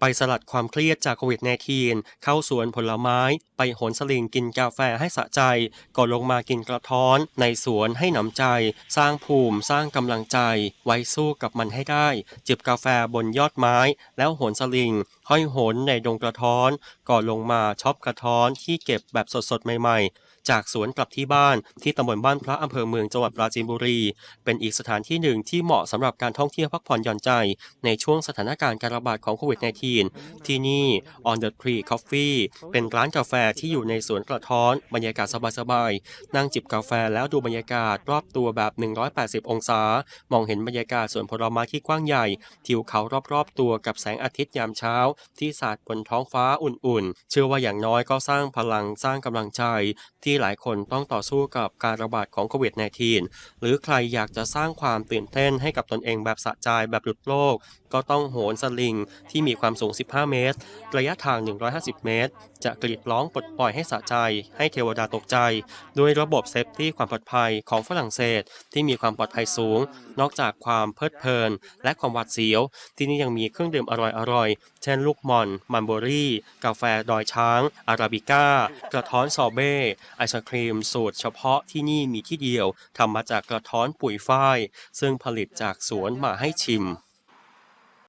ไปสลัดความเครียดจากโควิด -19 เข้าสวนผลไม้ ไปโหนสลิงกินกาแฟให้สะใจ ก่อนลงมากินกระท้อน ในสวนให้หนำใจ สร้างภูมิสร้างกำลังใจ ไว้สู้กับมันให้ได้ จิบกาแฟบนยอดไม้ แล้วโหนสลิง ห้อยโหนในดงกระท้อน ก่อนลงมาช็อปกระท้อนที่เก็บแบบสดๆใหม่ๆ จากสวนกลับที่บ้านที่ตำบลบ้านพระอำเภอเมืองจังหวัดปราจีนบุรี เป็นอีกสถานที่หนึ่งที่เหมาะสำหรับการท่องเที่ยวพักผ่อนหย่อนใจ ในช่วงสถานการณ์การระบาดของโควิด -19 ที่นี่ On the Tree Coffee เป็นร้านกาแฟที่อยู่ในสวนกระท้อน บรรยากาศสบายๆนั่งจิบกาแฟแล้วดูบรรยากาศรอบตัวแบบ 180 องศา มองเห็นบรรยากาศสวนผลไม้ที่กว้างใหญ่ทิวเขารอบๆตัวกับแสงอาทิตย์ยามเช้า ที่สาดบนท้องฟ้าอุ่นๆ เชื่อว่าอย่างน้อยก็สร้างพลังสร้างกำลังใจที่หลายคนต้องต่อสู้กับการระบาดของโควิด -19 หรือใครอยากจะสร้างความตื่นเต้นให้กับตนเองแบบสะใจแบบหลุดโลก ก็ต้องโหนสลิงที่มีความสูง 15 เมตร ระยะทาง 150 เมตร จะกรีดร้องปลดปล่อยให้สะใจ ให้เทวดาตกใจ โดยระบบเซฟตี้ความปลอดภัยของฝรั่งเศส ที่มีความปลอดภัยสูง นอกจากความเพลิดเพลิน และความหวาดเสียว ที่นี่ยังมีเครื่องดื่มอร่อยๆ เช่นลูกมอน มันเบอรี่ กาแฟดอยช้าง อาราบิก้ากระท้อนซอเบ้ไอศครีมสูตรเฉพาะที่นี่มีที่เดียวทำมาจากกระท้อนปุ๋ยฝ้าย ซึ่งผลิตจากสวนมาให้ชิม